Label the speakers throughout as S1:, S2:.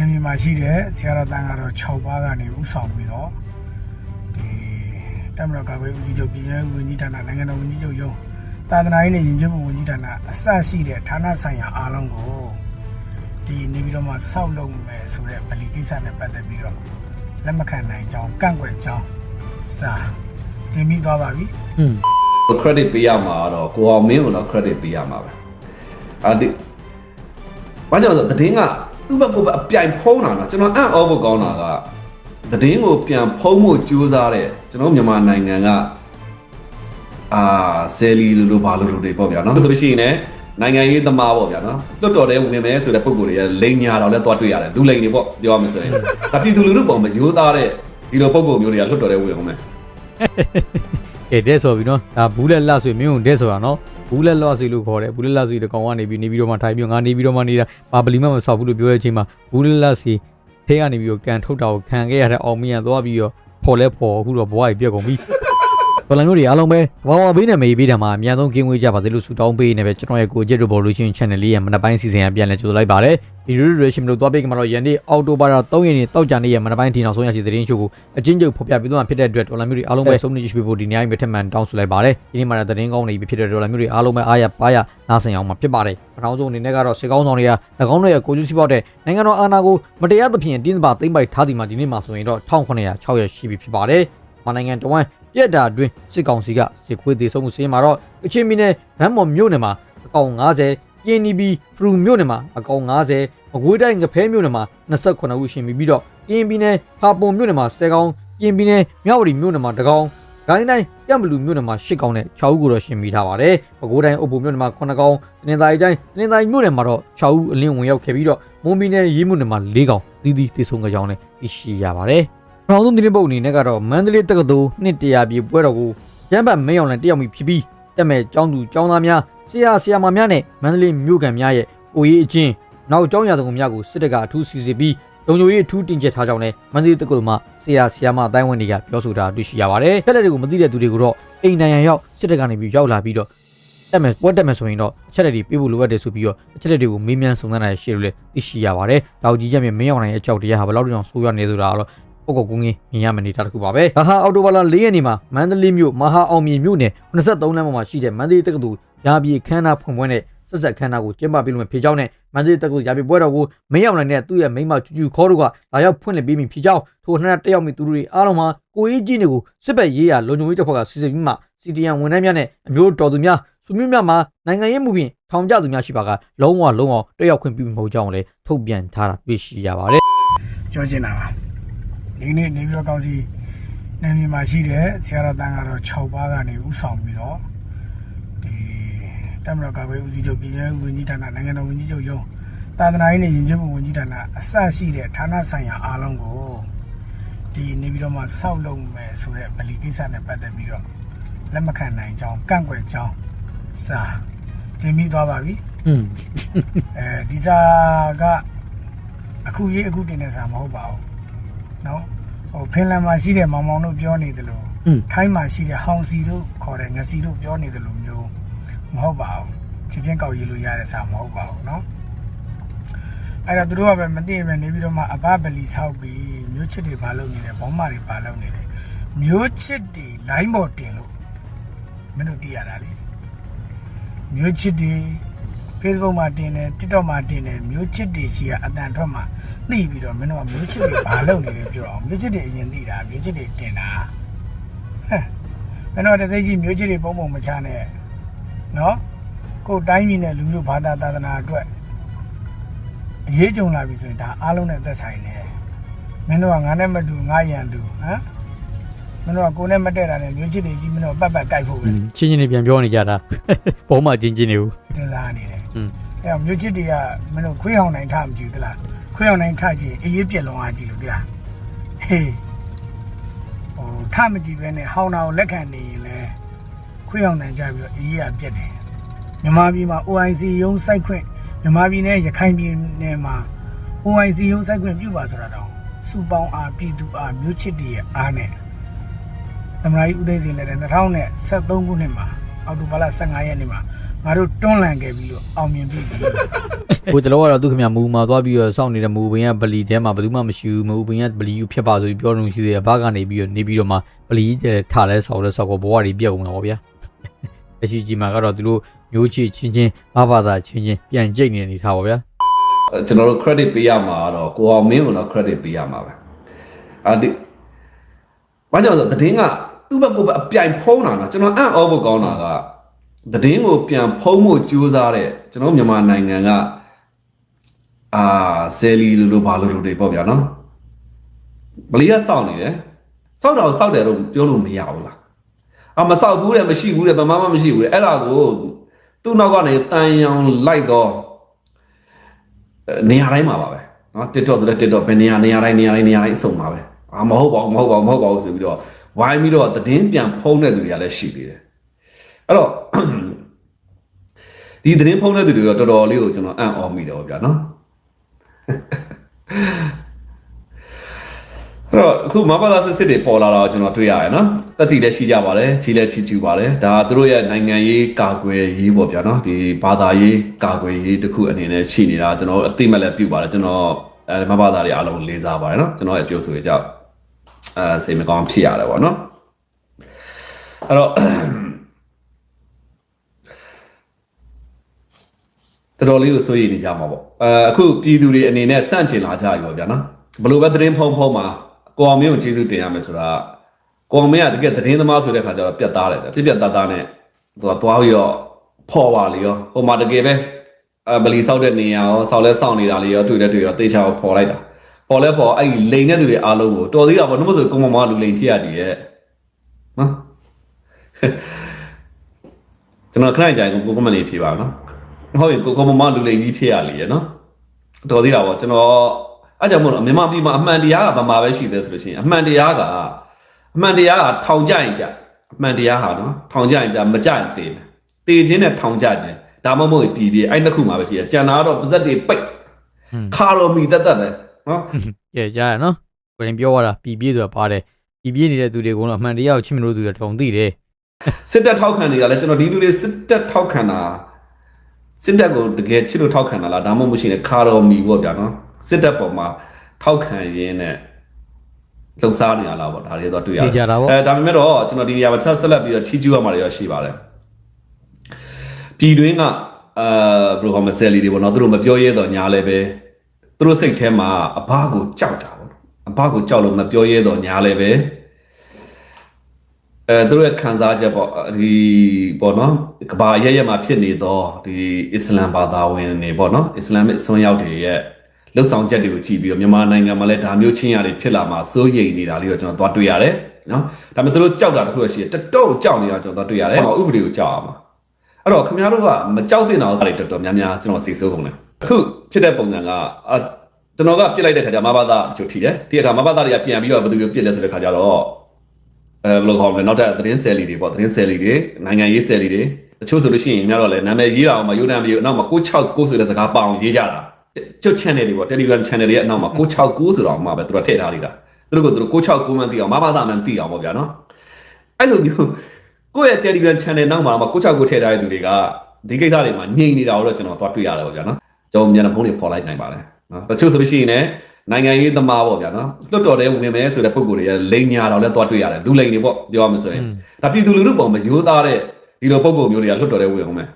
S1: နေမြေမှာရှိတဲ့ဆရာတော်တန်ကတော့6ပါးကနေဥဆောင်ပြီးတော့ဒီတမတော်ကပဲဦးစီးချုပ်ပြည်နယ်ဝန်ကြီးဌာနနိုင်ငံတော်ဝန်ကြီးချုပ်ရုံးသာသနာရေးနဲ့ယဉ်ကျေးမှုဝန်ကြီးဌာနအစရှိတဲ့ဌာနဆိုင်ရာအားလုံးကိုဒီနေပြီးတော့မှစောက်လုပ်မယ်ဆိုတဲ့ဗလီကိစ္စနဲ့ပတ်သက်ပြီးတော့လက်မခံနိုင်ကြောင်းကန့်ကွက်ကြောင်းစာတင်ပြီးသွားပါပြီ
S2: อืม
S3: credit ပေးရမှာတော့ကိုအောင်မင်းကိုတော့ credit ပေးရမှာပဲအာဒီဘာကြောင့်လဲဆိုတော့သတင်းက သူ့ဘက်ကိုပဲအပြိုင်ဖုံးတာနော်ကျွန်တော်အံ့ဩဖို့ကောင်းတာကသတင်းကိုပြန်ဖုံးဖို့ကြိုးစားတဲ့ကျွန်တော်မြန်မာနိုင်ငံကအာဆယ်လီလိုလိုဘာလိုလိုတွေပေါ့ဗျာနော်ဆိုလို့ရှိရင်လည်းနိုင်ငံရေးသမားပေါ့ဗျာနော်လွတ်တော်တဲ့ဝင်မယ်ဆိုတဲ့ပုံကိုယ်တွေကလိန်ညာတော့လဲသွားတွေ့ရတယ်လူလိန်တွေပေါ့ပြောရမယ်ဆိုရင်ဒါပြည်သူလူထုပုံမှာရိုးသားတဲ့ဒီလိုပုံကိုယ်မျိုးတွေကလွတ်တော်တဲ့ဝင်အောင်မယ်
S2: ကဲတဲ့ဆိုပြီနော်ဒါဘူးလက်လဆိုရင်မင်းတို့တဲ့ဆိုတာနော်ဘူးလက်လဆိုလို့ခေါ်တယ်ဘူးလက်လဆိုတဲ့ကောင်ကနေပြီးနေပြီးတော့မှထိုင်ပြီးတော့ငါနေပြီးတော့မှနေတာဘာပလီမမဆောက်ဘူးလို့ပြောတဲ့အချိန်မှာဘူးလက်လစီထဲကနေပြီးတော့ကန်ထုတ်တာကိုခံခဲ့ရတဲ့အောင်မင်းရသွားပြီးတော့ဖော်လဲဖော်အခုတော့ဘဝကြီးပြက်ကုန်ပြီ တော်လိုင်းမျိုးတွေအားလုံးပဲဘာဝဘေးနဲ့မေးပေးတာမှာအများဆုံးကင်းဝေးကြပါစေလို့ဆုတောင်းပေးနေပဲကျွန်တော်ရဲ့ကိုကြစ်တို့ Revolution Channel လေးရဲ့မနက်ပိုင်းစီစဉ်ရပြန်လဲကြိုဆိုလိုက်ပါတယ်ဒီလိုတွေရှင်မလို့သွားပေးကြမှာတော့ယနေ့အော်တိုဘာ3ရက်နေ့တောက်ကြနေ့ရဲ့မနက်ပိုင်းဒီနောက်ဆုံးရရှိသတင်းချို့ကိုအချင်းချုပ်ဖော်ပြပေးသွားဖြစ်တဲ့အတွက်တော်လိုင်းမျိုးတွေအားလုံးပဲဆုံးဖြတ်ရှိဖို့ဒီနေ့အမြဲထက်မှန်တောင်းဆိုလိုက်ပါတယ်ဒီနေ့မှာသတင်းကောင်းတွေဖြစ်တဲ့တော်လိုင်းမျိုးတွေအားလုံးပဲအားရပါရနားဆင်အောင်မှာဖြစ်ပါတယ်ပထမဆုံးအနေနဲ့ကတော့စေကောင်းဆောင်တွေက၎င်းတို့ရဲ့ကိုကျူးစီပေါက်တဲ့နိုင်ငံတော်အာဏာကိုမတရားသဖြင့်တင်းစပါသိမ့်ပိုက်ထားသည်မှာဒီနေ့မှာဆိုရင်တော့1906ရက်ရှိပြီဖြစ်ပါတယ်မနိုင်ငံတော်ဝန် ပြက်တာအတွင်းစစ်ကောင်စီကစစ်ခွေးသေးဆုံးမှုစီးရင်မှာတော့ကချင်ပြည်နယ်ဗန်းမော်မြို့နယ်မှာအကောင်90ပြင်းနီဘီဖရူမြို့နယ်မှာအကောင်90မကွေးတိုင်းငဖဲမြို့နယ်မှာ28ဦးရှင်ပြီးတော့ကရင်ပြည်နယ်ဖာပုံမြို့နယ်မှာ10ကောင်ကရင်ပြည်နယ်မြဝတီမြို့နယ်မှာ1ကောင်ဂိုင်းတိုင်းရမလူမြို့နယ်မှာ10ကောင်နဲ့6ဦးကိုတော့ရှင်ပြီးထားပါတယ်ပဲခူးတိုင်းအုပ်ဖို့မြို့နယ်မှာ9ကောင်တင်တိုင်းတိုင်းတင်တိုင်းမြို့နယ်မှာတော့6ဦးအလင်းဝင်ရောက်ခဲ့ပြီးတော့မွန်ပြည်နယ်ရေးမြို့နယ်မှာ4ကောင်သီးသီးတည်ဆုံကြကြောင်းလည်းသိရှိရပါတယ် ပထမဆုံးဒီနေ့ပုတ်အနေနဲ့ကတော့မန္တလေးတက္ကသိုလ်နှစ်တရာပြည့်ပွဲတော်ကိုရန်ဘတ်မင်းအောင်လည်းတယောက်မိဖြစ်ပြီးတက်မဲ့ကျောင်းသူကျောင်းသားများဆရာဆရာမများနဲ့မန္တလေးမြို့ကန်များရဲ့ကိုရေးအချင်းနောက်ကျောင်းရသူများကိုစစ်တပ်ကအထူးစီစစ်ပြီးလုံခြုံရေးအထူးတင်ကျက်ထားကြောင်းလည်းမန္တလေးတက္ကသိုလ်မှဆရာဆရာမအတိုင်းဝန်တွေကပြောဆိုတာတွေ့ရှိရပါတယ်။ဖက်လက်တွေကိုမသိတဲ့သူတွေကိုတော့အိမ်နိုင်ရန်ရောက်စစ်တပ်ကနေပြီးရောက်လာပြီးတော့တက်မယ်ပွဲတက်မယ်ဆိုရင်တော့အချက်လက်တွေပြေးဖို့လိုအပ်တယ်ဆိုပြီးတော့အချက်လက်တွေကိုမေးမြန်းစုံစမ်းနိုင်ရှေ့လို့လည်းသိရှိရပါတယ်။တောက်ကြီးချက်မြမင်းအောင်နိုင်ရဲ့အကြောက်တရားဟာဘယ်လောက်တောင်ဆိုးရွားနေဆိုတာတော့ ပုဂ္ဂိုလ်ကူငင်းမြင်ရမယ့်နေတာတစ်ခုပါပဲ။ဒါဟာအော်တိုဘာလ၄ရက်နေ့မှာမန္တလေးမြို့မဟာအောင်မြေမြို့နယ်23လမ်းပေါ်မှာရှိတဲ့မန္တလေးတက္ကသိုလ်ရာပြည်ခန်းနာဖွင့်ပွဲနဲ့ဆက်ဆက်ခန်းနာကိုကျင်းပပြုလုပ်မယ့်ဖြစ်ကြောင်းနဲ့မန္တလေးတက္ကသိုလ်ရာပြည်ပွဲတော်ကိုမင်းအောင်နိုင်နဲ့သူ့ရဲ့မိန်းမကျူကျူခေါ်တို့ကလာရောက်ဖွင့်လှစ်ပေးမိဖြစ်ကြောင်းထိုနှစ်တက်ရောက်မိသူတို့တွေအားလုံးမှာကိုရေးကြီးတွေကိုစစ်ဘက်ရေးရာလုံခြုံရေးတပ်ဖွဲ့ကစီစဉ်ပြီးမှစီတီယန်ဝန်ထမ်းများနဲ့အမျိုးတော်သူများစုမျိုးများမှာနိုင်ငံရေးမှုဖြင့်ထောင်ကျသူများရှိပါကလုံးဝလုံးဝတက်ရောက်ခွင့်ပြုမဟုတ်ကြောင်းလည်းထုတ်ပြန်ထားတာတွေ့ရှိရပါတယ်
S1: ပြောချင်တာပါ ဒီနေ့နေပြီးတော့ကောင်းစီနေမြေမှာရှိတဲ့ဆရာတော်တန်ကတော့6ပါးကနေဥဆောင်ပြီးတော့ဒီတမတော်ကပဲဦးစီးချုပ်ပြည်နယ်ဝန်ကြီးဌာနနိုင်ငံတော်ဝန်ကြီးချုပ်ရုံးသာသနာရေးနဲ့ယဉ်ကျေးမှုဝန်ကြီးဌာနအစရှိတဲ့ဌာနဆိုင်ရာအားလုံးကိုဒီနေပြီးတော့မှစောက်လုပ်မယ်ဆိုတဲ့ဗလီကိစ္စနဲ့ပတ်သက်ပြီးတော့လက်မခံနိုင်ကြောင်းကန့်ကွက်ကြောင်းစာတင်ပြီးသွားပါပြီ
S2: อืม
S1: အဲဒီစာကအခုရေးအခုတင်တဲ့စာမဟုတ်ပါဘူး နော်ဟိုဖင်လန်မှာရှိတဲ့မောင်မောင်တို့ပြောနေသလိုထိုင်းမှာရှိတဲ့ဟောင်စီတို့ခေါ်တဲ့ငစီတို့ပြောနေသလိုမျိုးမဟုတ်ပါဘူးချက်ချင်းကောက်ရေးလို့ရတဲ့စာမဟုတ်ပါဘူးနော်အဲ့တော့သူတို့ကပဲမသိပဲနေပြီးတော့မှအပပလီဆောက်ပြီးမျိုးချစ်တွေဘာလုပ်နေလဲဘောမတွေဘာလုပ်နေလဲမျိုးချစ်တွေလိုင်းပေါ်တင်လို့မင်းတို့သိရတာလေမျိုးချစ်တွေ Facebook မှာတင်တယ် TikTok မှာတင်တယ်မျိုးချစ်တွေရှိကအတန်ထွက်မှာသိပြီးတော့မင်းတို့ကမျိုးချစ်တွေဘာလုပ်နေလဲပြောအောင်မျိုးချစ်တွေအရင်သိတာမျိုးချစ်တွေတင်တာဟဲ့မင်းတို့တစိမ့်ရှိမျိုးချစ်တွေပုံပုံမချနဲ့နော်ကိုယ်တိုင်းပြည်နဲ့လူမျိုးဘာသာသာသနာအတွက်အရေးကြုံလာပြီဆိုရင်ဒါအားလုံးနဲ့သက်ဆိုင်တယ်မင်းတို့ကငါနဲ့မတူငါရန်သူဟမ်မင်းတို့ကကိုယ်နဲ့မတည့်တာနဲ့မျိုးချစ်တွေကြီးမင်းတို့ပတ်ပတ်ကြိုက်ဖို့ပဲ
S2: ချင်းချင်းတွေပြန်ပြောနေကြတာဘောမှချင်းချင်းတွေကို
S1: စဉ်းစားနေတယ်
S2: อืม။
S1: အဲတော့မြို့ချစ်တွေကမင်းတို့ခွေးဟောင်နိုင်ထမကြည့်ဘူးသလား။ခွေးဟောင်နိုင်ထကြည့်အေးအေးပြက်လုံးအားကြည့်လို့သလား။ဟေးဟိုထမကြည့်ပဲနဲ့ဟောင်တာကိုလက်ခံနေရင်လဲခွေးဟောင်နိုင်ကြပြီးတော့အေးအေးကပြက်တယ်။မြန်မာပြည်မှာ OIC ရုံးစိုက်ခွင့်မြန်မာပြည်နဲ့ရခိုင်ပြည်နယ်မှာ OIC ရုံးစိုက်ခွင့်ပြုပါဆိုတာတော့စူပေါင်းအားပြည်သူအားမြို့ချစ်တွေရဲ့အားနဲ့သမ္မတကြီးဦးသိန်းစိန်လက်ထက်2013ခုနှစ်မှာအောက်တိုဘာလ15ရက်နေ့မှာ ငါတို့တွန်းလှန်ခဲ့ပြီးလို့အောင်မြင်ပြီ
S2: ဟိုတလောကတော့သူခင်ဗျာမူမှာသွားပြီးတော့စောင့်နေတဲ့မူဘင်းကဗလီထဲမှာဘယ်သူမှမရှိဘူးမူဘင်းကဗလီယူဖြစ်ပါဆိုပြီးပြောလို့ရှိသေးတယ်ဘာကနေပြီးတော့နေပြီးတော့မှဗလီကျထားလဲဆောက်လဲဆောက်ကိုဘဝတွေပြတ်ကုန်တာပေါ့ဗျာအရှိကြီးမှာကတော့သူတို့မျိုးချစ်ချင်းချင်းဘာဘာသာချင်းချင်းပြန်ကြိတ်နေနေထားပါဗျာ
S3: ကျွန်တော်တို့ credit ပေးရမှာကတော့ကိုအောင်မင်းကိုတော့ credit ပေးရမှာပဲအာဒီဘာကြောင့်လဲဆိုတော့သတင်းကသူ့ဘက်ကိုယ်ဘက်အပြိုင်ဖုံးတာနော်ကျွန်တော်အံ့ဩဖို့ကောင်းတာက သတင်းကိုပြန်ဖုံးဖို့ကြိုးစားတဲ့ကျွန်တော်မြန်မာနိုင်ငံကအာဆယ်လီလိုလိုဘာလိုလိုတွေပေါ့ဗျာနော်မလေးကစောင့်နေတယ်စောက်တာကိုစောက်တယ်လို့ပြောလို့မရဘူးလားအမစောက်ဘူးတဲ့မရှိဘူးတဲ့ဘာမှမရှိဘူးတဲ့အဲ့ဒါကိုသူ့နောက်ကနေတန်ရောင်လိုက်တော့နေရာတိုင်းမှာပါပဲနော် TikTok ဆိုတဲ့ TikTok ဘယ်နေရာနေရာတိုင်းနေရာတိုင်းနေရာတိုင်းအဆုံပါပဲအာမဟုတ်ပါဘူးမဟုတ်ပါဘူးမဟုတ်ပါဘူးဆိုပြီးတော့ဝိုင်းပြီးတော့သတင်းပြန်ဖုံးတဲ့သူတွေကလည်းရှိသေးတယ် အဲ့တော့ဒီသတင်းဖုံးတဲ့သူတွေတော့တော်တော်လေးကိုကျွန်တော်အံ့ဩမိတယ်ဗျာနော်အဲ့တော့အခုမဘာသာစစ်စစ်တွေပေါ်လာတော့ကျွန်တော်တွေ့ရတယ်နော်တက်တီလည်းရှိကြပါတယ်ကြီးလည်းချီချူပါတယ်ဒါသူတို့ရဲ့နိုင်ငံရေးကာကွယ်ရေးပေါ့ဗျာနော်ဒီဘာသာရေးကာကွယ်ရေးတစ်ခုအနေနဲ့ရှိနေတာကျွန်တော်အသိမဲ့လည်းပြုပါတယ်ကျွန်တော်အဲမဘာသာတွေအားလုံးလေးစားပါတယ်နော်ကျွန်တော်ရဲ့ပြောဆိုရကြောက်အဲစိတ်မကောင်းဖြစ်ရတယ်ပေါ့နော်အဲ့တော့ တော်တော်လေးကိုစိုးရိမ်နေကြမှာပေါ့အဲအခုပြည်သူတွေအနေနဲ့စန့်ကျင်လာကြပြီပေါ့ဗျာနော်ဘလို့ပဲသတင်းဖုံဖုံမှာကိုအောင်မင်းကိုကျေးဇူးတင်ရမယ်ဆိုတာကိုအောင်မင်းကတကယ်သတင်းသမားဆိုတဲ့ခါကျတော့ပြတ်သားတယ်ပြက်ပြက်သားသားနဲ့သူကသွားပြီးတော့ဖော်ပါလေရောဟိုမှာတကယ်ပဲအဲဗလီဆောက်တဲ့နေရာရောဆောက်လဲဆောက်နေတာလေရောတွေ့တဲ့တွေ့ရောတေချာကိုဖော်လိုက်တာဖော်လဲဖော်အဲ့ဒီလိန်တဲ့သူတွေအားလုံးကိုတော်သေးတာပေါ့နှမဆိုကိုမမလူလိန်ဖြစ်ရကြည့်ရဲ့နော်ကျွန်တော်ခဏကြာရင်ကိုကိုမနေဖြေပါနော် ဟုတ်ရင်ကိုကိုမမလူလိန်ကြီးဖြစ်ရလေရနော်တော်သေးတာပေါ့ကျွန်တော်အဲ့ကြောင့်မို့လို့မြန်မာပြည်မှာအမှန်တရားကဗမာပဲရှိသေးဆိုလို့ရှိရင်အမှန်တရားကအမှန်တရားကထောင်ကြရင်ကြအမှန်တရားဟာနော်ထောင်ကြရင်ကြမကြရင်တေးမယ်တေးခြင်းနဲ့ထောင်ကြခြင်းဒါမှမဟုတ်ပြည်ပြည်အဲ့နှစ်ခုမှာပဲရှိရကြံတာကတော့ပါဇက်တွေပိတ်ခါတော်မီတက်တက်ပဲနော်
S2: ကဲကြားရနော်ကိုရင်ပြောရတာပြည်ပြေးဆိုတာပါတယ်ပြည်ပြေးနေတဲ့သူတွေကတော့အမှန်တရားကိုချစ်မလို့သူတွေထုံသိတယ်
S3: စစ်တပ်ထောက်ခံနေတာလဲကျွန်တော်ဒီလူတွေစစ်တပ်ထောက်ခံတာ စစ်တပ်ကိုတကယ်ချစ်လို့ထောက်ခံတာလားဒါမှမဟုတ်ရှိရင်ခါတော်မီပေါ့ဗျာနော်စစ်တပ်ပေါ်မှာထောက်ခံရင်းနဲ့လှုပ်ရှားနေတာလားပေါ့ဒါတွေတော့တွေ့ရတ
S2: သိ
S3: ယ်
S2: ကြတာပေါ့
S3: အဲဒါပေမဲ့တော့ကျွန်တော်ဒီနေရာမှာဆက်ဆက်လက်ပြီးတော့ချီးကျူးရမှာတွေရောရှိပါတယ်ပြည်တွင်းကအာဘယ်လိုခေါ်မလဲဆယ်လီတွေပေါ့နော်သူတို့မပြောရဲတော့ညာလည်းပဲသူတို့စိတ်ထဲမှာအဘကိုကြောက်တာပေါ့နော်အဘကိုကြောက်လို့မပြောရဲတော့ညာလည်းပဲ အဲသူတို့ရဲ့ခံစားချက်ပေါ့ဒီပေါ့နော်ကဘာရဲရဲမှာဖြစ်နေတော့ဒီအစ္စလမ်ဘာသာဝင်တွေပေါ့နော်အစ္စလာမစ်အစွန်းရောက်တွေရဲ့လှုပ်ဆောင်ချက်တွေကိုကြည့်ပြီးတော့မြန်မာနိုင်ငံမှာလည်းဒါမျိုးချင်းရတယ်ဖြစ်လာမှာစိုးရိမ်နေတာလေးကိုကျွန်တော်သွားတွေ့ရတယ်နော်ဒါပေမဲ့သူတို့ကြောက်တာတစ်ခုရှိတယ်တတော့ကြောက်နေတာကျွန်တော်သွားတွေ့ရတယ်ဥပဒေကိုကြောက်အောင်ပါအဲ့တော့ခင်ဗျားတို့ကမကြောက်တဲ့တော့တွေတော်တော်များများကျွန်တော်စီစိုးကုန်တယ်အခုဖြစ်တဲ့ပုံစံကအာကျွန်တော်ကပြစ်လိုက်တဲ့ခါကျမဘာသာတချို့ထီတယ်ဒီအခါမဘာသာတွေကပြန်ပြီးတော့ဘယ်သူမျိုးပြစ်လဲဆိုတဲ့ခါကျတော့ အဲဘယ်လိုခေါ်မလဲနောက်ထပ်သတင်းဆယ်လီတွေပေါ့သတင်းဆယ်လီတွေနိုင်ငံရေးဆယ်လီတွေတချို့ဆိုလို့ရှိရင်များတော့လဲနာမည်ရေးတာအောင်မယူတမ်းမယူအနောက်မှာ669ဆိုတဲ့စကားပေါအောင်ရေးကြတာကျုပ် channel တွေပေါ့ Telegram channel တွေရဲ့အနောက်မှာ669ဆိုတော့မှပဲသူတို့ထည့်ထားလိုက်တာသူတို့ကသူတို့669မှန်းသိအောင်မဘာသာမှန်းသိအောင်ပေါ့ဗျာနော်အဲ့လိုမျိုးကိုယ့်ရဲ့ Telegram channel နောက်မှာမှ669ထည့်ထားတဲ့သူတွေကဒီကိစ္စတွေမှာညှိနေတာကိုတော့ကျွန်တော်သွားတွေ့ရတယ်ပေါ့ဗျာနော်ကျွန်တော်မြန်ဖုန်းတွေဖော်လိုက်နိုင်ပါတယ်နော်တချို့ဆိုလို့ရှိရင်လည်း နိုင်ငံရေးသမားပေါ့ဗျာနော်လွတ်တော်တဲ့ဝင်မယ်ဆိုတဲ့ပုံကိုယ်တွေရဲ့လိန်ညာတော်လည်းသွားတွေ့ရတယ်လူလိန်တွေပေါ့ပြောရမှာဆိုရင်ဒါပြည်သူလူထုပုံမရိုးသားတဲ့ဒီလိုပုံပုံမျိုးတွေကလွတ်တော်တဲ့ဝင်အောင်မယ်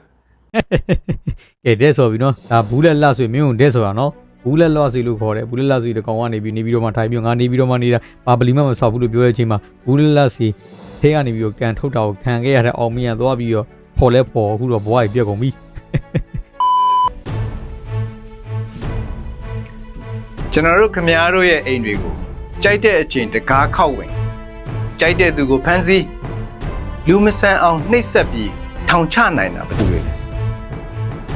S2: ကဲတဲ့ဆိုပြီးနော်ဒါဘူးလက်လှဆိုရင်မင်းတို့တဲ့ဆိုတာနော်ဘူးလက်လှဆိုလို့ခေါ်တယ်ဘူးလက်လှဆိုတဲ့ကောင်ကနေပြီးနေပြီးတော့မှထိုင်ပြီးငါနေပြီးတော့မှနေတာဘာပလီမမဆောက်ဘူးလို့ပြောတဲ့အချိန်မှာဘူးလက်လှစီထဲကနေပြီးတော့ကန်ထုတ်တာကိုခံခဲ့ရတဲ့အောင်မင်းရသွားပြီးတော့ဖော်လဲဖော်အခုတော့ဘွားကြီးပြက်ကုန်ပြီ
S4: ကျွန်တော်တို့ခမားတို့ရဲ့အိမ်တွေကိုကြိုက်တဲ့အချိန်တကားခောက်ဝင်ကြိုက်တဲ့သူကိုဖမ်းဆီးလူမဆန်အောင်နှိပ်စက်ပြီးထောင်ချနိုင်တာဘယ်သူတွေလဲ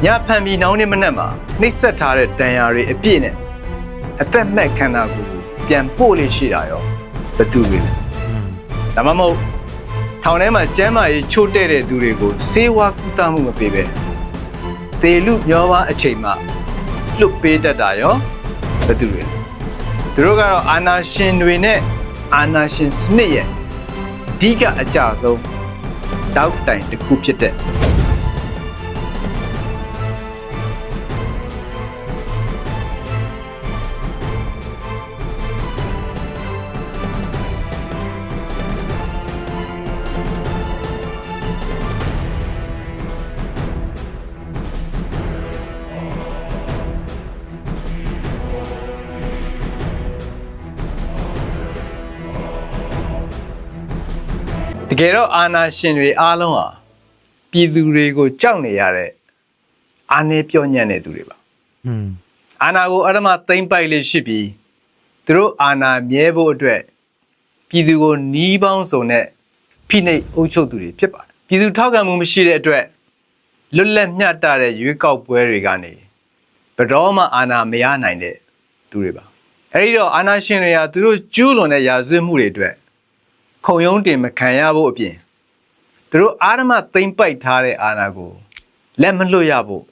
S4: ညဖမ်းပြီးနောင်နေမနဲ့မှာနှိပ်စက်ထားတဲ့တန်ရာတွေအပြည့်နဲ့အသက်မဲ့ခန္ဓာကိုယ်ကိုပြန်ပို့လို့ရှိတာရောဘယ်သူတွေလဲဒါမှမဟုတ်ထောင်ထဲမှာကျမ်းမာရေးချို့တဲ့တဲ့သူတွေကိုစေဝါကူတာမှုမပေးပဲတေလူမျောပါအချိန်မှလွတ်ပေးတတ်တာရော ဘယ်သူတွေလဲသူတို့ကတော့အာနာရှင်တွေနဲ့အာနာရှင်စနစ်ရဲ့အဓိကအကြဆုံးတောက်တိုင်တစ်ခုဖြစ်တဲ့ ကယ်တော့အာနာရှင်တွေအားလုံးဟာပြည်သူတွေကိုကြောက်နေရတဲ့အာနေပြောညံ့တဲ့သူတွေပါ
S2: อืม
S4: အာနာကိုအရမသိမ့်ပိုက်လေးရှိပြီးသူတို့အာနာမြဲဖို့အတွက်ပြည်သူကိုနီးပေါင်းစုံနဲ့ဖိနှိပ်အုပ်ချုပ်သူတွေဖြစ်ပါတယ်ပြည်သူထောက်ခံမှုမရှိတဲ့အတွက်လွတ်လပ်မျှတတဲ့ရွေးကောက်ပွဲတွေကနေဘယ်တော့မှအာနာမရနိုင်တဲ့သူတွေပါအဲဒီတော့အာနာရှင်တွေကသူတို့ကျူးလွန်တဲ့ရာဇဝတ်မှုတွေအတွက် ခုံရုံးတင်မခံရဖို့အပြင်သူတို့အာရမသိမ့်ပိုက်ထားတဲ့အာနာကိုလက်မလွတ်ရဖို့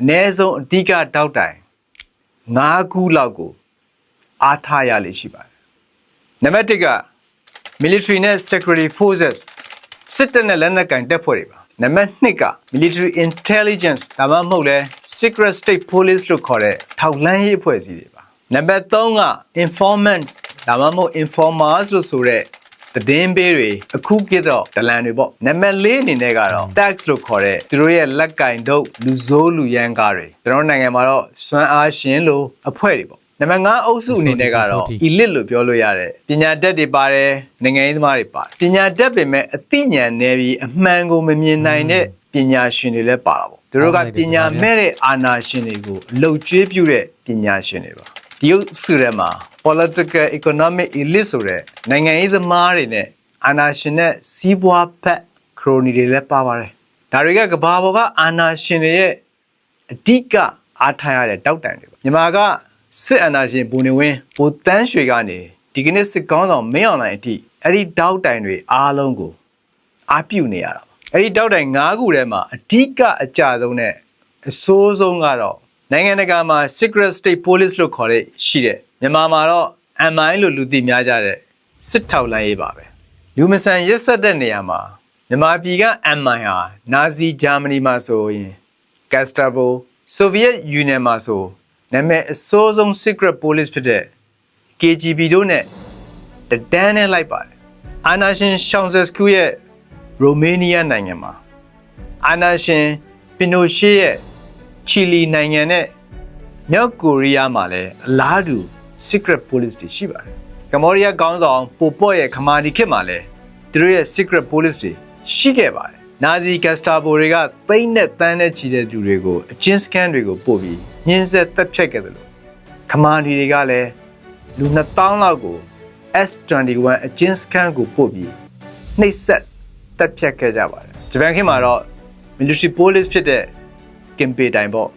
S4: အ ਨੇ ဆုံးအဓိကတောက်တိုင်၅ခုလောက်ကိုအားထားရလေရှိပါတယ်။နံပါတ်1က military နဲ့ security forces စစ်တပ်နဲ့လက်နက်ကင်တပ်ဖွဲ့တွေပါ။နံပါတ်2က military intelligence ဒါမှမဟုတ်လဲ secret state police လို့ခေါ်တဲ့ထောက်လှမ်းရေးအဖွဲ့အစည်းတွေပါ။နံပါတ်3က informants ဒါမှမဟုတ် informers လို့ဆိုတဲ့ သတင်းပေးတွေအခုကိတော့ဒလန်တွေပေါ့နံပါတ်၄အနေနဲ့ကတော့ tax လို့ခေါ်တဲ့သူတို့ရဲ့လက်ကင်တို့လူဆိုးလူရန်ကားတွေကျွန်တော်တို့နိုင်ငံမှာတော့စွမ်းအားရှင်လို့အဖွဲ့တွေပေါ့နံပါတ်5အုပ်စုအနေနဲ့ကတော့ elite လို့ပြောလို့ရတယ်ပညာတတ်တွေပါတယ်နိုင်ငံရေးသမားတွေပါတယ်ပညာတတ်ပေမဲ့အသိဉာဏ်နဲ့ပြီးအမှန်ကိုမမြင်နိုင်တဲ့ပညာရှင်တွေလည်းပါတာပေါ့သူတို့ကပညာမဲ့တဲ့အာဏာရှင်တွေကိုအလုတ်ကျွေးပြုတဲ့ပညာရှင်တွေပါဒီဥစုရဲမှာ political economic elite ဆိုတဲ့နိုင်ငံရေးသမားတွေနဲ့အာဏာရှင်နဲ့စီးပွားဖက်ခရိုနီတွေလည်းပါပါတယ်ဒါတွေကကဘာပေါ်ကအာဏာရှင်တွေရဲ့အဓိကအားထားရတဲ့တောက်တန်တွေပါမြန်မာကစစ်အာဏာရှင်ဘူနေဝင်းဘူတန်းရွှေကနေဒီကနေ့စစ်ကောင်းဆောင်မင်းအောင်လှိုင်အထိအဲ့ဒီတောက်တိုင်တွေအားလုံးကိုအားပြုနေရတာပါအဲ့ဒီတောက်တိုင်၅ခုထဲမှာအဓိကအကြဆုံးနဲ့အဆိုးဆုံးကတော့နိုင်ငံတကာမှာ secret state police လို့ခေါ်တဲ့ရှိတဲ့ မြန်မာမှာတော့ MI လို့လူသိများကြတဲ့စစ်ထောက်လိုင်းရေးပါပဲလူမဆန်ရက်ဆက်တဲ့နေရာမှာမြန်မာပြည်က MI ဟာနာဇီဂျာမနီမှာဆိုရင် Gestapo ဆိုဗီယက်ယူနီယံမှာဆိုနာမည်အဆိုးဆုံး secret police ဖြစ်တဲ့ KGB တို့နဲ့တဒန်းနဲ့လိုက်ပါတယ်အာနာရှင်ရှောင်းဆက်စကူရဲ့ရိုမေးနီးယားနိုင်ငံမှာအာနာရှင်ပီနိုရှေရဲ့ချီလီနိုင်ငံနဲ့မြောက်ကိုရီးယားမှာလည်းအလားတူ secret police တွေရှိပါတယ်ကမ္ဘောဒီးယားခေါင်းဆောင်ပိုပေါ့ရဲ့ခမာဒီခေတ်မှာလည်းသူတို့ရဲ့ secret police တွေရှိခဲ့ပါတယ်နာဇီဂက်စတာဘိုတွေကသိန်းနဲ့တန်းနဲ့ချီတဲ့သူတွေကိုအချင်းစကန်တွေကိုပို့ပြီးညှင်းဆက်တပ်ဖြတ်ခဲ့တယ်လို့ခမာဒီတွေကလည်းလူ2000လောက်ကို S21 အချင်းစကန်ကိုပို့ပြီးနှိပ်စက်တပ်ဖြတ်ခဲ့ကြပါတယ်ဂျပန်ခေတ်မှာတော့ military police ဖြစ်တဲ့ကင်ပေတိုင်ပေါ့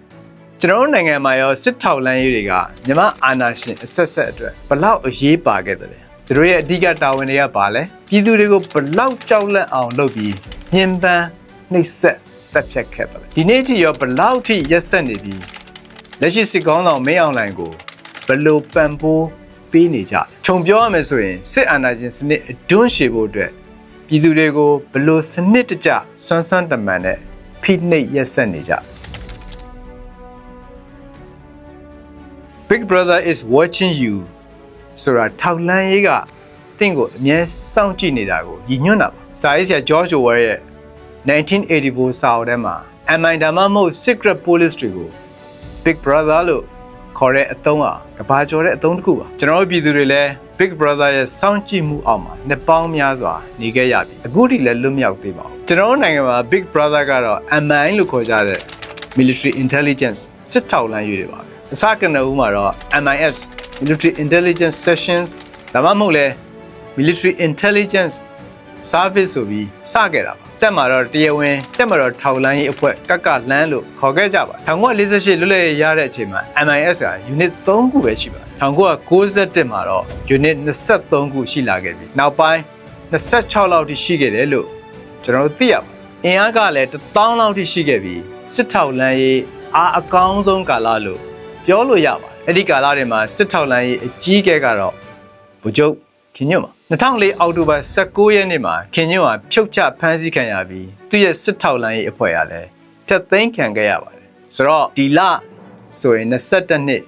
S4: ကျွန်တော်တို့နိုင်ငံမှာရောစစ်ထောက်လန်းရေးတွေကမြန်မာအာဏာရှင်အဆက်ဆက်အတွက်ဘလောက်အရေးပါခဲ့တယ်လဲသူတို့ရဲ့အဓိကတာဝန်တွေကဘာလဲပြည်သူတွေကိုဘလောက်ကြောက်လန့်အောင်လုပ်ပြီးညှဉ်းပန်းနှိပ်စက်တပ်ဖြတ်ခဲ့တယ်လဲဒီနေ့ထိရောဘလောက်ထိရက်ဆက်နေပြီးလက်ရှိစစ်ကောင်းဆောင်မင်းအောင်လှိုင်ကိုဘလို့ပံ့ပိုးပေးနေကြလဲခြုံပြောရမယ်ဆိုရင်စစ်အာဏာရှင်စနစ်အတွန်းရှည်ဖို့အတွက်ပြည်သူတွေကိုဘလို့စနစ်တကျဆွမ်းဆွမ်းတမန်နဲ့ဖိနှိပ်ရက်ဆက်နေကြ Big brother is watching you ဆိုတာထောက်လန်းရေးကတင့်ကိုအမြဲစောင့်ကြည့်နေတာကိုရည်ညွှန်းတာပါစာရေးဆရာ George Orwell ရဲ့1984စာအုပ်ထဲမှာ MI ဒါမှမဟုတ် Secret Police တွေကို Big brother လို့ခေါ်တဲ့အသုံးဟာကဘာကျော်တဲ့အသုံးတစ်ခုပါကျွန်တော်တို့ပြည်သူတွေလည်း Big brother ရဲ့စောင့်ကြည့်မှုအောက်မှာနှစ်ပေါင်းများစွာနေခဲ့ရပြီအခုထိလည်းလွတ်မြောက်သေးပါဘူးကျွန်တော်တို့နိုင်ငံမှာ Big brother ကတော့ MI လို့ခေါ်ကြတဲ့ military intelligence စစ်ထောက်လှမ်းရေးတွေပါပဲ အစကနဦးမှာတော့ MIS military intelligence sessions ဒါမှမဟုတ်လဲ military intelligence service ဆိုပြီးစခဲ့တာပါတက်မှာတော့တရားဝင်တက်မှာတော့ထောက်လန်းရေးအဖွဲ့ကကလန်းလို့ခေါ်ခဲ့ကြပါ1948လွတ်လပ်ရေးရတဲ့အချိန်မှာ MIS က unit 3ခုပဲရှိပါတယ်1991မှာတော့ unit 23ခုရှိလာခဲ့ပြီနောက်ပိုင်း26လောက်ထိရှိခဲ့တယ်လို့ကျွန်တော်တို့သိရပါတယ်အင်အားကလည်း1000လောက်ထိရှိခဲ့ပြီစစ်ထောက်လန်းရေးအားအကောင်းဆုံးကာလလို့ ပြောလို့ရပါတယ်အဲ့ဒီကာလတွေမှာစစ်ထောက်လန်းရေးအကြီးအကဲကတော့ဗိုလ်ချုပ်ခင်ညွန့်ပါ2004အောက်တိုဘာ19ရက်နေ့မှာခင်ညွန့်ဟာဖြုတ်ချဖမ်းဆီးခံရပြီးသူ့ရဲ့စစ်ထောက်လန်းရေးအဖွဲ့ကလည်းဖျက်သိမ်းခံခဲ့ရပါတယ်ဆိုတော့ဒီလဆိုရင်22နှစ်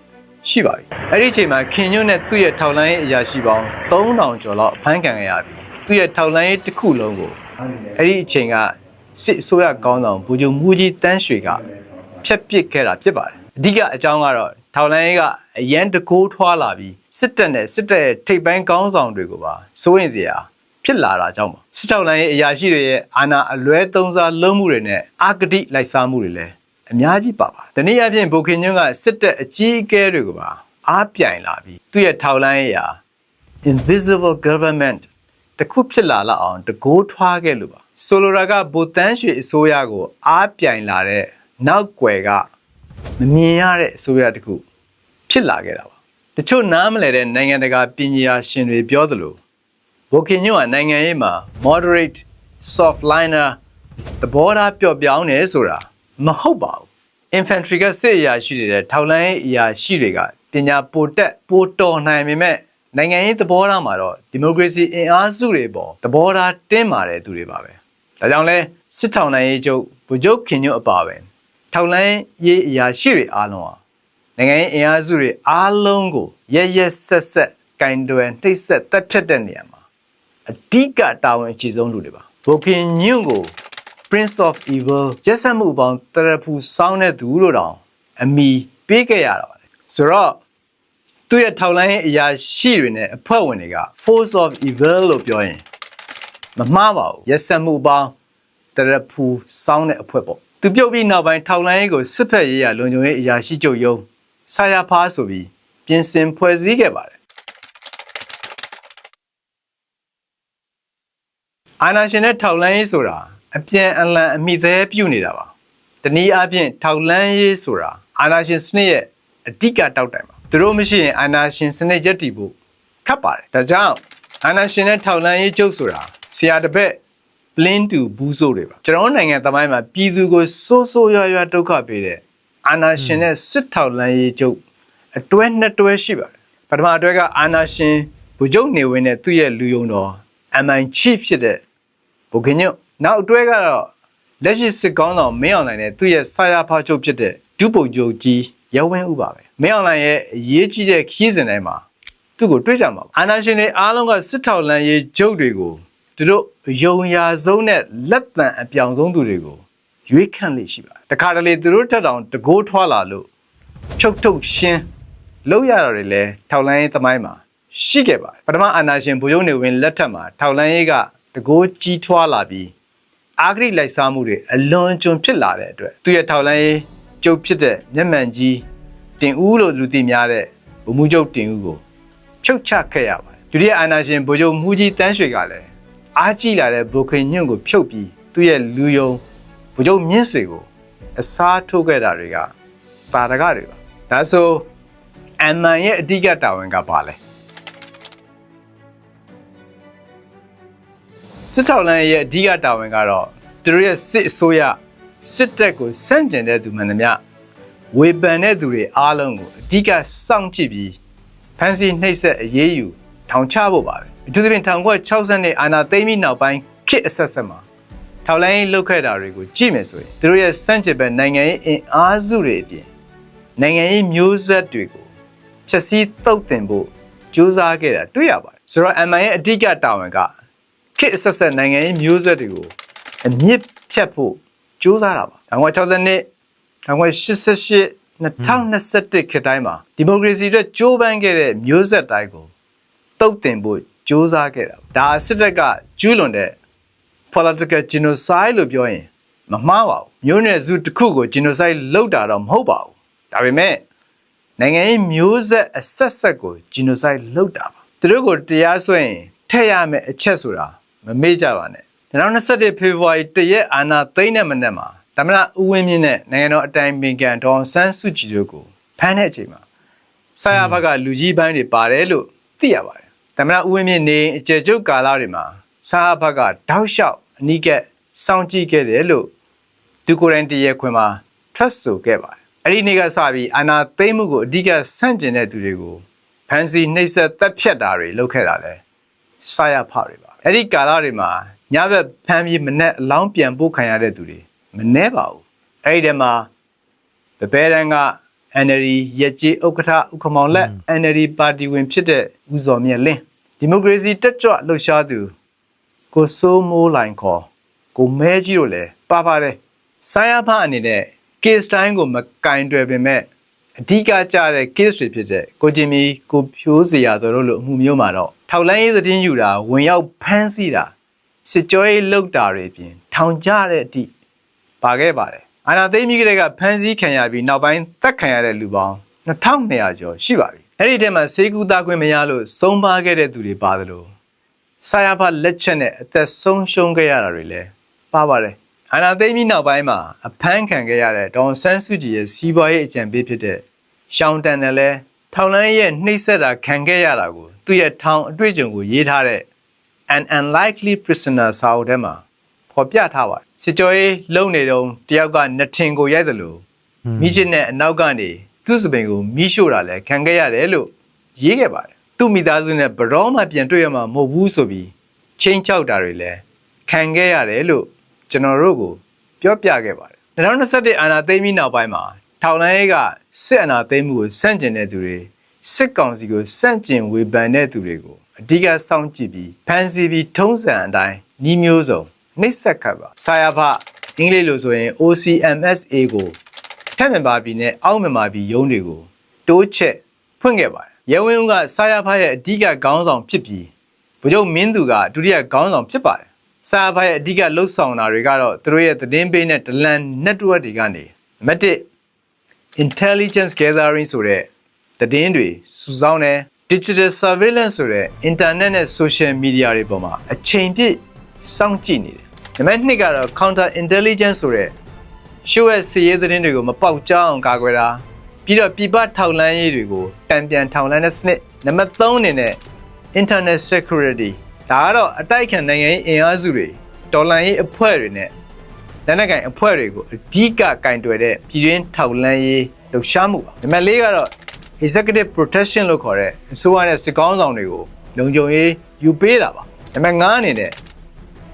S4: ရှိပါပြီအဲ့ဒီအချိန်မှာခင်ညွန့်နဲ့သူ့ရဲ့ထောက်လန်းရေးအရာရှိပေါင်း3000ကျော်လောက်အဖမ်းခံခဲ့ရပြီးသူ့ရဲ့ထောက်လန်းရေးတစ်ခုလုံးကိုအဲ့ဒီအချိန်ကစစ်အစိုးရကောင်းဆောင်ဗိုလ်ချုပ်မူကြီးတန်းရွှေကဖျက်ပစ်ခဲ့တာဖြစ်ပါတယ် အဓိကအကြောင်းကတော့ထောက်လန်းရေးကအရန်တကိုးထွားလာပြီးစစ်တပ်နဲ့စစ်တပ်ရဲ့ထိပ်ပိုင်းကောင်းဆောင်တွေကိုပါစိုးရင်စရာဖဖြစ်လာတာကြောင့်ပါစစ်ထောက်လိုင်းရဲ့အရာရှိတွေရဲ့အာဏာအလွဲသုံးစားလုံးမှုတွေနဲ့အာဂတိလိုက်စားမှုတွေလည်းအများကြီးပါပါတယ်။ဒီနေ့အပြင်ဘိုခင်ညွန့်ကစစ်တပ်အကြီးအကဲတွေကိုပါအားပြိုင်လာပြီးသူ့ရဲ့ထောက်လိုင်းရဲ့အရာ invisible government တခုဖြစ်လာလောက်အောင်တကိုးထွားခဲ့လို့ပါဆိုလိုတာကဗိုလ်တန်းရွှေအစိုးရကိုအားပြိုင်လာတဲ့နောက်ွယ်က မမြင်ရတဲ့အစိုးရတခုဖြစ်လာခဲ့တာပါတချို့နားမလည်တဲ့နိုင်ငံတကာပညာရှင်တွေပြောသလိုဘိုကင်ညိုကနိုင်ငံရေးမှာ moderate soft liner သဘောထားပျော့ပြောင်းတယ်ဆိုတာမဟုတ်ပါဘူး infantry ကစစ်အရာရှိတွေတဲ့ထောက်လိုင်းအရာရှိတွေကပညာပိုတက်ပိုတော်နိုင်ပေမဲ့နိုင်ငံရေးသဘောထားမှာတော့ဒီမိုကရေစီအင်အားစုတွေပေါ်သဘောထားတင်းမာတဲ့သူတွေပါပဲဒါကြောင့်လဲစစ်ထောက်နိုင်ရေးချုပ်ဗိုလ်ချုပ်ခင်ညွတ်အပါပဲ ထောက်လိုင်းရေးအရာရှိတွေအားလုံးဟာနိုင်ငံရေးအင်အားစုတွေအားလုံးကိုရက်ရက်ဆက်ဆက်ကင်တွယ်နှိပ်စက်တက်ဖြတ်တဲ့နေရာမှာအဓိကတာဝန်အကြီးဆုံးလူတွေပါဗိုလ်ခင်ညွန့်ကို Prince of Evil ရက်ဆက်မှုပေါင်းတရဖူစောင်းတဲ့သူလို့တောင်အမိပေးခဲ့ရတာပါလေဆိုတော့သူ့ရဲ့ထောက်လိုင်းရဲ့အရာရှိတွေနဲ့အဖွဲ့ဝင်တွေက Force of Evil လို့ပြောရင်မမှားပါဘူးရက်ဆက်မှုပေါင်းတရဖူစောင်းတဲ့အဖွဲ့ပေါ့ သူပြုတ်ပြီးနောက်ပိုင်းထောက်လိုင်းရေးကိုစစ်ဖက်ရေးရလုံခြုံရေးအရာရှိချုပ်ရုံးဆာယာဖားဆိုပြီးပြင်ဆင်ဖွဲ့စည်းခဲ့ပါတယ်အာနာရှင်နဲ့ထောက်လန်းရေးဆိုတာအပြန်အလှန်အမိသေးပြုနေတာပါတနည်းအားဖြင့်ထောက်လန်းရေးဆိုတာအာနာရှင်စနစ်ရဲ့အဓိကတောက်တိုင်ပါသူတို့မရှိရင်အာနာရှင်စနစ်ရက်တည်ဖို့ခက်ပါတယ်ဒါကြောင့်အာနာရှင်နဲ့ထောက်လန်းရေးကျုပ်ဆိုတာဆရာတစ်ပည့် ပလင်းတူဘူးဆိုးတွေပါကျွန်တော်တို့နိုင်ငံသမိုင်းမှာပြည်သူကိုစိုးစိုးရွားရွားဒုက္ခပေးတဲ့အာနာရှင်နဲ့စစ်ထောက်လန်းရေးကျုပ်အတွဲနှစ်တွဲရှိပါတယ်ပထမအတွဲကအာနာရှင်ဗိုလ်ချုပ်နေဝင်းနဲ့သူ့ရဲ့လူယုံတော် MI chief ဖြစ်တဲ့ဘုခင်ညွတ်နောက်အတွဲကတော့လက်ရှိစစ်ကောင်းဆောင်မင်းအောင်လှိုင်နဲ့သူ့ရဲ့ဆာယာဖာချုပ်ဖြစ်တဲ့ဒုဗိုလ်ချုပ်ကြီးရဲဝင်းဥပါပဲမင်းအောင်လှိုင်ရဲ့အရေးကြီးတဲ့ခီးစဉ်တိုင်းမှာသူ့ကိုတွေ့ကြမှာပါအာနာရှင်တွေအားလုံးကစစ်ထောက်လန်ရေးဂျုတ်တွေကို သူတို့ယုံရာဆုံးနဲ့လက်တန်အပြောင်ဆုံးသူတွေကိုရွေးခန့်လေးရှိပါတယ်တခါတလေသူတို့တက်တောင်တကိုးထွာလာလို့ဖြုတ်ထုတ်ရှင်းလောက်ရတာတွေလဲထောက်လန်ရေးသမိုင်းမှာရှိခဲ့ပါတယ်ပထမအာနာရှင်ဘုရုံနေဝင်လက်ထက်မှာထောက်လန်ရေးကတကိုးကြီးထွားလာပြီးအာဂရိလိုက်စားမှုတွေအလွန်ကျွံဖြစ်လာတဲ့အတွက်သူရဲ့ထောက်လန်းရေးကျုပ်ဖြစ်တဲ့မျက်မှန်ကြီးတင်ဦးလို့လူသိများတဲ့ဗိုလ်မှူးချုပ်တင်ဦးကိုဖြုတ်ချခဲ့ရပါတယ်ဒုတိယအာဏာရှင်ဗိုလ်ချုပ်မှုကြီးတန်းရွှေကလည်း အားကြီးလာတဲ့ဘိုခင်ညွန့်ကိုဖြုတ်ပြီးသူ့ရဲ့လူယုံဗိုလ်ချုပ်မြင့်ဆွေကိုအစားထိုးခဲ့တာတွေကပါရကတွေပါဒါဆိုအမ်မန်ရဲ့အဓိကတာဝန်ကဘာလဲစစ်ထောက်လန်းရဲ့အဓိကတာဝန်ကတော့သူတို့ရဲ့စစ်အစိုးရစစ်တပ်ကိုစန့်ကျင်တဲ့သူမှန်သမျှဝေဖန်တဲ့သူတွေအားလုံးကိုအဓိကစောင့်ကြည့်ပြီးဖမ်းဆီးနှိပ်စက်အရေးယူထောင်ချဖို့ပါပဲ အထူးသဖြင့်1960နှစ်အာဏာသိမ်းပြီးနောက်ပိုင်းခေတ်အဆက်ဆက်မှာထောက်လိုင်းလုတ်ခဲ့တာတွေကိုကြည့်မယ်ဆိုရင်သူတို့ရဲ့စန့်ကျင်ဘက်နိုင်ငံရေးအင်အားစုတွေအပြင်နိုင်ငံရေးမျိုးဆက်တွေကိုဖြည့်ဆည်းတုတ်တင်ဖို့ကြိုးစားခဲ့တာတွေ့ရပါတယ်ဆိုတော့ MI ရဲ့အဓိကတာဝန်ကခေတ်အဆက်ဆက်နိုင်ငံရေးမျိုးဆက်တွေကိုအမြင့်ဖြတ်ဖို့ကြိုးစားတာပါ1960နှစ်1988 2021ခေတ်တိုင်းမှာဒီမိုကရေစီအတွက်ကြိုးပမ်းခဲ့တဲ့မျိုးဆက်တိုင်းကိုတုတ်တင်ဖို့ ကြိုးစားခဲ့တာပါဒါစစ်တပ်ကကျူးလွန်တဲ့ political genocide လို့ပြောရင်မမှားပါဘူးမျိုးနွယ်စုတစ်ခုကို genocide လုပ်တာတော့မဟုတ်ပါဘူးဒါပေမဲ့နိုင်ငံရေးမျိုးဆက်အဆက်ဆက်ကို genocide လုပ်တာပါသူတို့ကိုတရားစွဲရင်ထည့်ရမယ့်အချက်ဆိုတာမမေ့ကြပါနဲ့2021ဖေဖော်ဝါရီတရက်အာဏာသိမ်းတဲ့မနက်မှာသမ္မတဦးဝင်းမြင့်နဲ့နိုင်ငံတော်အတိုင်ပင်ခံဒေါအောင်ဆန်းစုကြည်တို့ကိုဖမ်းတဲ့အချိန်မှာဆရာဘက်ကလူကြီးပိုင်းတွေပါတယ်လို့သိရပါတယ် သမ္မတဦးဝင်းမြင့်နေအကျယ်ကျုပ်ကာလတွေမှာဆရာဘက်ကတောက်လျှောက်အနီးကပ်စောင့်ကြည့်ခဲ့တယ်လို့သူကိုယ်တိုင်တရက်ခွင်မှာ trust ဆိုခဲ့ပါတယ်အဲ့ဒီနေ့ကစပြီးအာဏာသိမ်းမှုကိုအဓိကဆန့်ကျင်တဲ့သူတွေကိုဖမ်းဆီးနှိပ်စက်တပ်ဖြတ်တာတွေလုပ်ခဲ့တာလဲဆရာဖတွေပါအဲ့ဒီကာလတွေမှာညဘက်ဖမ်းပြီးမနဲ့အလောင်းပြန်ပို့ခံရတဲ့သူတွေမနှဲပါဘူးအဲ့ဒီတည်းမှာဗပဲတန်းက NLD ရက်ကြီးဥက္ကဋ္ဌဥက္ကမောင်လက် NLD ပါတီဝင်ဖြစ်တဲ့ဦးစောမြတ်လင်း ဒီမိုကရေစီတက်ကြွလှုပ်ရှားသူကိုစိုးမိုးလိုင်ခေါ်ကိုမဲကြီးတို့လည်းပါပါတယ်ဆိုင်ရဖအနေနဲ့ case တိုင်းကိုမကင်တွယ်ပင်မဲ့အဓိကကြတဲ့ case တွေဖြစ်တဲ့ကိုဂျင်မီကိုဖြိုးစရာတို့လိုအမှုမျိုးမှာတော့ထောက်လန်းရေးသတင်းယူတာဝင်ရောက်ဖမ်းဆီးတာစစ်ကြောရေးလုပ်တာတွေအပြင်ထောင်ကြတဲ့အထိပါခဲ့ပါတယ်အာနာသိမ်းပြီးကလေးကဖမ်းဆီးခံရပြီးနောက်ပိုင်းသက်ခံရတဲ့လူပေါင်း2200ကျော်ရှိပါပြီ အဲ့ဒီထဲမှာစေကူသားခွင့်မရလို့ဆုံးပါခဲ့တဲ့သူတွေပါသလိုဆာယာဖလက်ချက်နဲ့အသက်ဆုံးရှုံးခဲ့ရတာတွေလည်းပါပါတယ်အာနာသိမ်းပြီးနောက်ပိုင်းမှာအဖမ်းခံခဲ့ရတဲ့ဒေါန်ဆန်းစုကြည်ရဲ့စီးပွားရေးအကြံပေးဖြစ်တဲ့ရှောင်းတန်နဲ့လည်းထောင်လန်းရဲ့နှိပ်စက်တာခံခဲ့ရတာကိုသူ့ရဲ့ထောင်အတွေ့အကြုံကိုရေးထားတဲ့ an unlikely prisoner စာအုပ်ထဲမှာဖော်ပြထားပါတယ်စစ်ကြောရေးလုံနေတုံးတယောက်ကနှစ်ထင်ကိုရိုက်တယ်လို့မိချစ်နဲ့အနောက်ကနေ သူ့စပင်ကိုမိရှို့တာလည်းခံခဲ့ရတယ်လို့ရေးခဲ့ပါတယ်သူ့မိသားစုနဲ့ဘရောမှပြန်တွေ့ရမှာမဟုတ်ဘူးဆိုပြီးချင်းချောက်တာတွေလည်းခံခဲ့ရတယ်လို့ကျွန်တော်တို့ကိုပြောပြခဲ့ပါတယ်2021အာဏာသိမ်းပြီးနောက်ပိုင်းမှာထောင်လိုင်းရေးကစစ်အာဏာသိမ်းမှုကိုစန့်ကျင်တဲ့သူတွေစစ်ကောင်စီကိုစန့်ကျင်ဝေဖန်တဲ့သူတွေကိုအဓိကစောင့်ကြည့်ပြီးဖန်စီပြီးထုံးစံအတိုင်းနှီးမျိုးစုံနှိပ်စက်ခတ်ပါဆာယာဖအင်္ဂလိပ်လိုဆိုရင် OCMSA ကို ထက်မြန်မာပြည်နဲ့အောက်မြန်မာပြည်ရုံးတွေကိုတိုးချက်ဖွင့်ခဲ့ပါတယ်ရဲဝင်းဦးကဆာယာဖရဲ့အဓိကခေါင်းဆောင်ဖြစ်ပြီးဗိုလ်ချုပ်မင်းသူကဒုတိယခေါင်းဆောင်ဖြစ်ပါတယ်ဆာယာဖရဲ့အဓိကလှုပ်ဆောင်တာတွေကတော့သူတို့ရဲ့သတင်းပေးတဲ့ဒလန် network တွေကနေနံပါတ်1 intelligence gathering ဆိုတဲ့သတင်းတွေစုဆောင်းတယ် digital surveillance ဆိုတဲ့ internet နဲ့ social media တွေပေါ်မှာအချိန်ပြည့်စောင့်ကြည့်နေတယ်။နံပါတ်2ကတော့ counter intelligence ဆိုတဲ့ ရှိုးရဲ့စီးရဲသတင်းတွေကိုမပေါက်ကြားအောင်ကာကွယ်တာပြီးတော့ပြပထောက်လန်းရေးတွေကိုတံပြန်ထောက်လန်းတဲ့စနစ်နံပါတ်3အနေနဲ့ internet security ဒါကတော့အတိုက်အခံနိုင်ငံရေးအင်အားစုတွေတော်လှန်ရေးအဖွဲ့တွေနဲ့လက်နက်ကင်အဖွဲ့တွေကိုအဓိကကင်တွယ်တဲ့ပြည်တွင်းထောက်လန်းရေးလှုပ်ရှားမှုပါနံပါတ်4ကတော့ executive protection လို့ခေါ်တဲ့အစိုးရနဲ့စစ်ကောင်းဆောင်တွေကိုလုံခြုံရေးယူပေးတာပါနံပါတ်5အနေနဲ့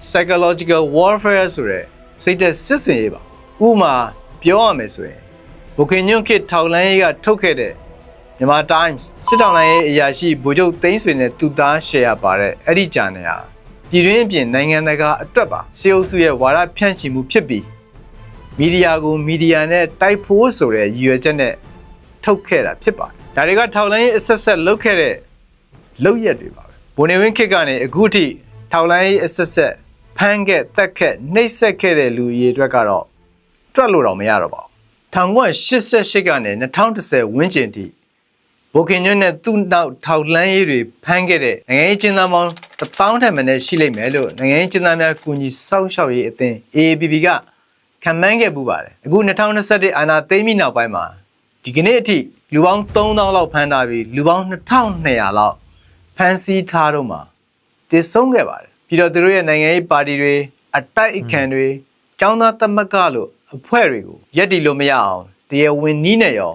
S4: psychological warfare ဆိုတဲ့စိတ်သက်စစ်စင်ရေးပါ ဥပမာပြောရမယ်ဆိုရင်ဘိုကင်ညွန့်ခေတ်ထောက်လန်းရေးကထုတ်ခဲ့တဲ့မြန်မာ Times စစ်ထောက်လန်းရေးအရာရှိဗိုလ်ချုပ်သိန်းဆွေနဲ့တူသားရှယ်ယာပါတဲ့အဲ့ဒီဂျာနယ်ဟာပြည်တွင်းအပြင်နိုင်ငံတကာအတွက်ပါစေအုပ်စုရဲ့ဝါဒဖြန့်ချီမှုဖြစ်ပြီးမီဒီယာကိုမီဒီယာနဲ့တိုက်ဖို့ဆိုတဲ့ရည်ရွယ်ချက်နဲ့ထုတ်ခဲ့တာဖြစ်ပါတယ်ဒါတွေကထောက်လန်းရေးအဆက်ဆက်လုပ်ခဲ့တဲ့လုပ်ရက်တွေပါပဲဘိုနေဝင်းခေတ်ကနေအခုထိထောက်လန်းရေးအဆက်ဆက်ဖမ်းခဲ့တက်ခဲ့နှိပ်စက်ခဲ့တဲ့လူအရေးအတွက်ကတော့ တွက်လို့တော့မရတော့ပါဘူး1988ကနေ2010ဝန်းကျင်ထိဘိုကင်ညွန့်နဲ့သူ့နောက်ထောက်လန်းရေးတွေဖမ်းခဲ့တဲ့နိုင်ငံရေးကျင်းသားပေါင်း1000ထက်မနည်းရှိလိမ့်မယ်လို့နိုင်ငံရေးကျင်းသားများကူညီစောင့်ရှောက်ရေးအသင်း AAPP ကခံမှန်းခဲ့ပူပါတယ်အခု2021အာဏာသိမ်းပြီးနောက်ပိုင်းမှာဒီကနေ့အထိလူပေါင်း3000လောက်ဖမ်းထားပြီးလူပေါင်း2200လောက်ဖမ်းဆီးထားတော့မှာတည်ဆုံးခဲ့ပါတယ်ပြီးတော့သူတို့ရဲ့နိုင်ငံရေးပါတီတွေအတိုက်အခံတွေကျောင်းသားသမဂ္ဂလို့ အဖွဲ့တွေကိုရက်တီလို့မရအောင်တရားဝင်နီးနဲ့ရော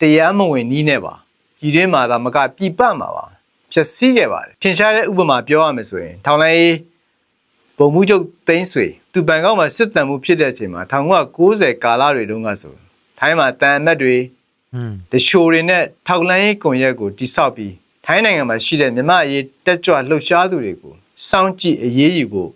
S4: တရားမဝင်နီးနဲ့ပါဒီတွင်းမှာသာမကပြပမှာပါဖြစ်စည်းခဲ့ပါတယ်ထင်ရှားတဲ့ဥပမာပြောရမယ်ဆိုရင်ထောင်လိုင်းဘုံမှုချုပ်သိန်းဆွေသူပန်ကောက်မှာစစ်တမ်းမှုဖြစ်တဲ့အချိန်မှာ1990ကာလတွေတုန်းကဆိုထိုင်းမှာတန်အမတ်တွေ
S2: อืม
S4: တရှိုတွေနဲ့ထောက်လန်းရေးကွန်ရက်ကိုတိဆောက်ပြီးထိုင်းနိုင်ငံမှာရှိတဲ့မြန်မာအရေးတက်ကြွလှုပ်ရှားသူတွေကိုစောင့်ကြည့်အရေးယူဖို့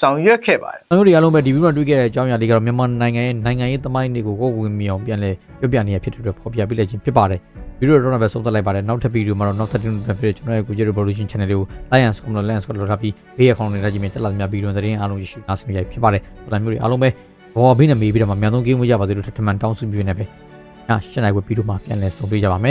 S4: ဆောင်ရွက်ခဲ့ပါတယ်
S2: ကျွန်တော်တို့ဒီအားလုံးပဲဒီဗီဒီယိုမှာတွေ့ခဲ့တဲ့အကြောင်းအရာလေးကတော့မြန်မာနိုင်ငံရဲ့နိုင်ငံရေးသမိုင်းတွေကိုကိုယ်ဝင်မြအောင်ပြန်လဲပြပြနေရဖြစ်တဲ့အတွက်ဖော်ပြပြလိုက်ခြင်းဖြစ်ပါတယ်ဗီဒီယိုတော့ပဲဆုံးသက်လိုက်ပါတယ်နောက်ထပ်ဗီဒီယိုမှာတော့နောက်ထပ်တင်ပြပြကျွန်တော်ရဲ့ Google Revolution Channel လေးကို like and subscribe လုပ် like and subscribe လုပ်ထားပြီးဘေးရခေါင်းနေတာကြီးမြင်တက်လာမြဗီဒီယိုသတင်းအားလုံးရရှိနားဆင်ရဖြစ်ပါတယ်။ဒါမျိုးတွေအားလုံးပဲဘောဘေးနဲ့မေးပြီးတော့မှမြန်ဆုံးကိန်းဝေးကြပါစေလို့ထပ်ထပ်မံတောင်းဆိုပြနေပဲ။ည၈နိုင်ဝက်ဗီဒီယိုမှာပြန်လဲဆုံတွေ့ကြပါမယ်